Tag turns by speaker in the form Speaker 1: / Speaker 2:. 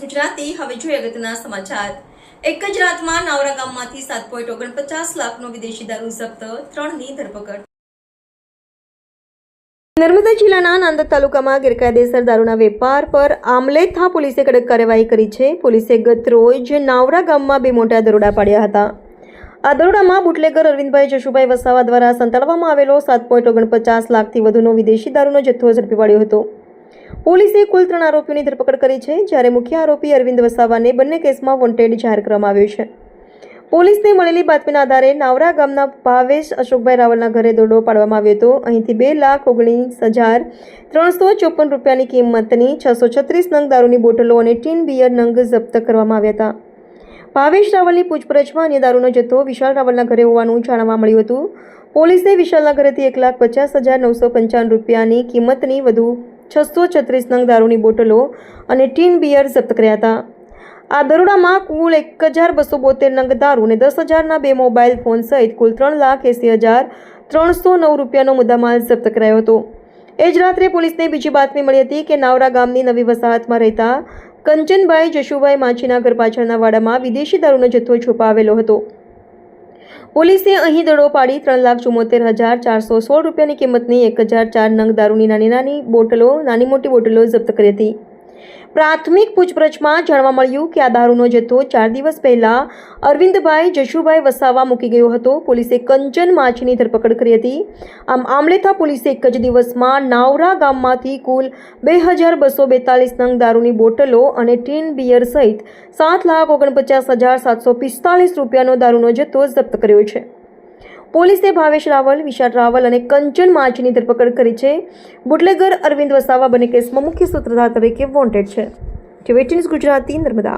Speaker 1: ગુજરાતી. હવે જોઈએ સમાચાર. એક જ રાતમાં નાવરા ગામમાંથી સાત પોઈન્ટ ઓગણપચાસ લાખનો વિદેશી દારૂ જપ્ત, ત્રણની ધરપકડ. નર્મદા જિલ્લાના નાંદ તાલુકામાં ગેરકાયદેસર દારૂના વેપાર પર આમલેથા પોલીસે કડક કાર્યવાહી કરી છે. પોલીસે ગત રોજ નાવરા ગામમાં બે મોટા દરોડા પાડ્યા હતા. આ દરોડામાં બુટલેગર અરવિંદભાઈ જશુભાઈ વસાવા દ્વારા સંતાડવામાં આવેલો સાત પોઈન્ટ ઓગણપચાસ લાખથી વધુનો વિદેશી દારૂનો જથ્થો ઝડપી પાડ્યો હતો. પોલીસે કુલ ત્રણ આરોપીઓની ધરપકડ કરી છે, જ્યારે મુખ્ય આરોપી અરવિંદ વસાવાને બંને કેસમાં વોન્ટેડ જાહેર કરવામાં આવ્યો છે. પોલીસને મળેલી બાતમીના આધારે નાવરા ગામના ભાવેશ અશોકભાઈ રાવલના ઘરે દોડો પાડવામાં આવ્યો હતો. અહીંથી બે લાખ ઓગણીસ હજાર ત્રણસો ચોપન રૂપિયાની કિંમતની છસો છત્રીસ નંગ દારૂની બોટલો અને ટીન બિયર નંગ જપ્ત કરવામાં આવ્યા હતા. ભાવેશ રાવલની પૂછપરછમાં અન્ય દારૂનો જથ્થો વિશાલ રાવલના ઘરે હોવાનું જાણવા મળ્યું હતું. પોલીસે વિશાલના ઘરેથી એક લાખ પચાસ હજાર નવસો પંચાવન રૂપિયાની કિંમતની વધુ છસો છત્રીસ નંગ દારૂની બોટલો અને ટીન બિયર જપ્ત કર્યા હતા. આ દરોડામાં કુલ એક હજાર બસો બોતેર નંગ દારૂ અને દસ હજારના બે મોબાઈલ ફોન સહિત કુલ ત્રણ લાખ એંસી હજાર ત્રણસો નવ રૂપિયાનો મુદ્દામાલ જપ્ત કરાયો હતો. એ જ રાત્રે પોલીસને બીજી બાતમી મળી હતી કે નાવરા ગામની નવી વસાહતમાં રહેતા કંચનભાઈ જશુભાઈ માછીના ઘર પાછળના વાડામાં વિદેશી દારૂનો જથ્થો છુપાવેલો હતો. પોલીસે અહીં દડો પાડી ત્રણ લાખ ચુમ્મોતેર હજાર ચારસો સોળ રૂપિયાની કિંમતની એક હજાર ચાર નંગ દારૂની નાની નાની બોટલો, નાની મોટી બોટલો જપ્ત કરી હતી. પ્રાથમિક પૂછપરછમાં જાણવા મળ્યું કે આ દારૂનો જથ્થો ચાર દિવસ પહેલા અરવિંદભાઈ જશુભાઈ વસાવા મૂકી ગયો હતો. પોલીસે કંચન માછીની ધરપકડ કરી હતી. આમ આમલેથા પોલીસે એક જ દિવસમાં નાવરા ગામમાંથી કુલ બે હજાર બસો બેતાલીસ નંગ દારૂની બોટલો અને ટીન બિયર સહિત સાત લાખ ઓગણપચાસ હજાર સાતસો પિસ્તાલીસ રૂપિયાનો દારૂનો જથ્થો જપ્ત કર્યો છે. પોલીસે ભાવેશ રાવલ વિશાલ રાવલ અને કંચન માછીની ધરપકડ કરી છે. બુટલેગર અરવિંદ વસાવા બંને કેસમાં મુખ્ય સૂત્રધાર તરીકે વોન્ટેડ છે. વેટ ન્યૂઝ ગુજરાતી, નર્મદા.